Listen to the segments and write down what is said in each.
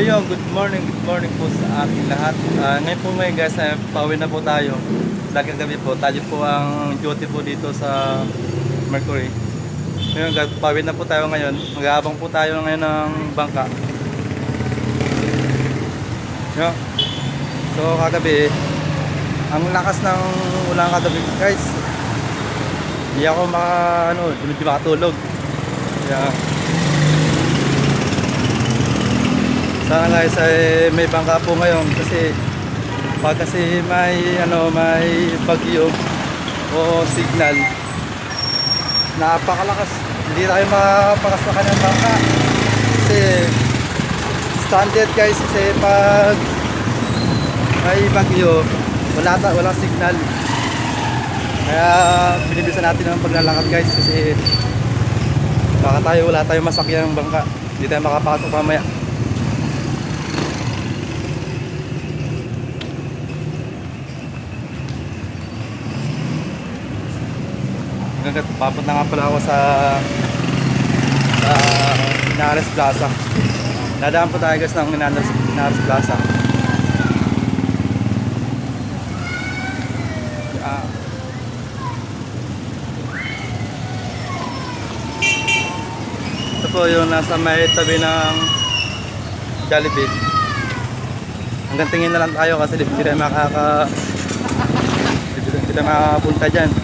good morning, good morning po sa ating lahat. Ah, ngayon po ngayon guys, uh, pauwi na po tayo. Laging gabi po, tayo po ang duty po dito sa Mercury. Ngayon guys, pauwi na po tayo ngayon. Mag-aabang po tayo ngayon ng bangka. Yo. So kagabi, ang lakas ng ulan kagabi guys. Hindi ako maka, ano, hindi makatulog. Yeah. Sana guys ay may bangka po ngayon kasi pag kasi may ano may bagyo o signal. Napakalakas. Hindi tayo makapakasakan ng bangka. Kasi standard guys kasi pag may bagyo wala ta walang signal. Kaya binibisan natin ang paglalakad guys kasi baka tayo wala tayong masakyan ng bangka. Hindi tayo makapasok mamaya Papot na nga pala ako sa sa Inares Plaza. Dadaan po tayo guys ng Inares, Inares Plaza. Ah. Ito po yung nasa may tabi ng Jollibee. Hanggang tingin na lang tayo kasi di hindi tayo makaka hindi tayo makakapunta dyan.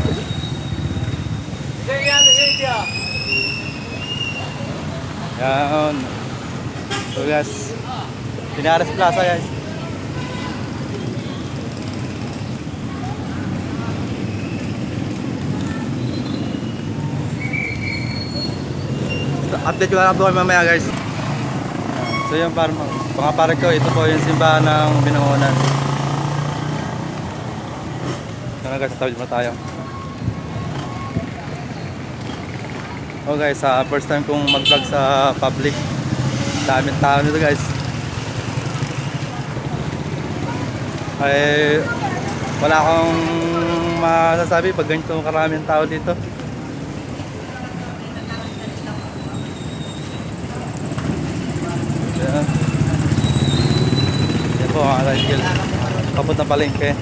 Yan. So guys, Pinares Plaza guys. Update ko lang po mamaya guys. So yung par mga pare ko, ito po yung simbahan ng binangonan. Ano guys, tawid mo tayo. Oh guys, ah, first time kong mag-vlog sa public. Daming tao nito guys. Ay wala akong masasabi pag ganito karaming tao dito. Yan. Yan po mga Rachel. Papunta palengke.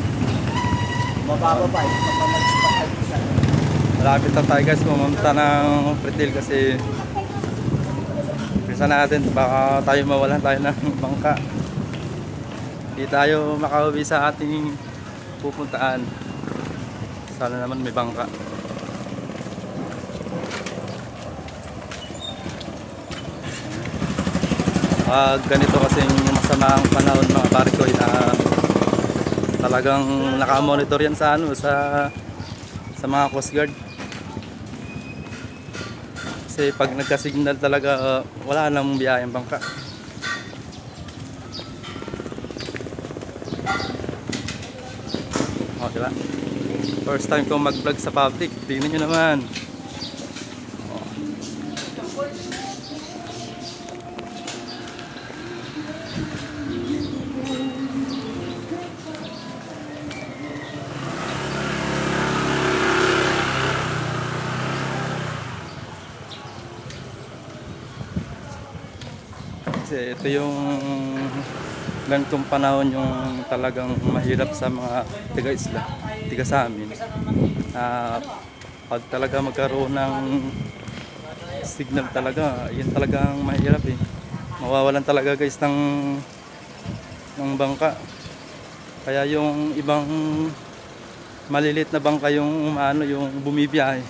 Mababa pa, isa. Malapit na tayo guys. Pumunta ng Pretil kasi Pisa natin baka tayo mawalan tayo ng bangka. Hindi tayo makauwi sa ating pupuntaan. Sana naman may bangka. Pag ganito kasi masama ang panahon mga barko na talagang nakamonitor yan sa ano sa sa mga coast guard kasi pag nagka-signal talaga uh, wala nang biyayang bangka. Oh diba first time kong mag-vlog sa public. Tingnan nyo naman Kasi ito yung ganitong panahon yung talagang mahirap sa mga tiga-isla, tiga sa amin. Na pag talaga magkaroon ng signal talaga, yun talagang mahirap eh. Mawawalan talaga guys ng ng bangka. Kaya yung ibang malilit na bangka yung umano yung bumibiyahe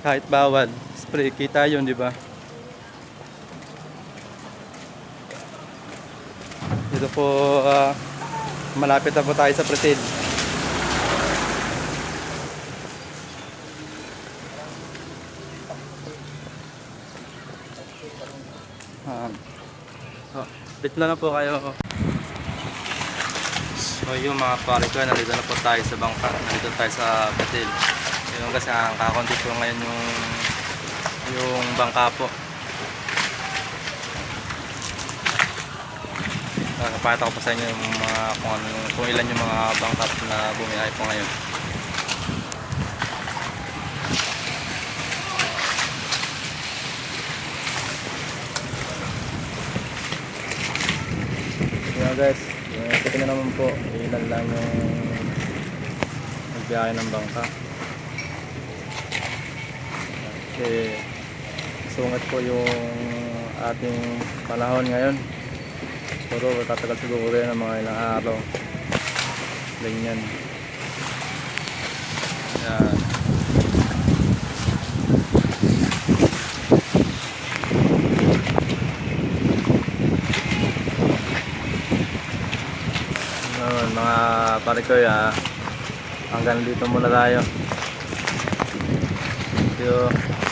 kahit bawal spray kita yun di ba Dito po ah, malapit na po tayo sa Pretil. Um, oh, dito na lang po kayo. So yung mga pare ko, na po tayo sa bangka. Nandito tayo sa Pretil. Yung kasi ang kakonti po ngayon yung yung bangka po. Napakita ko pa sa inyo yung mga kung, ano, kung ilan yung mga bangkap na bumiyahe po ngayon. mga guys, kita na naman po, ilan lang yung nagbiyahe ng bangka. Kasi sungit po yung ating panahon ngayon. Siguro tatagal siguro yan ng mga ilang araw. Ganyan. Yan. Ngayon, mga pare ko ya, hanggang dito muna tayo. Thank you.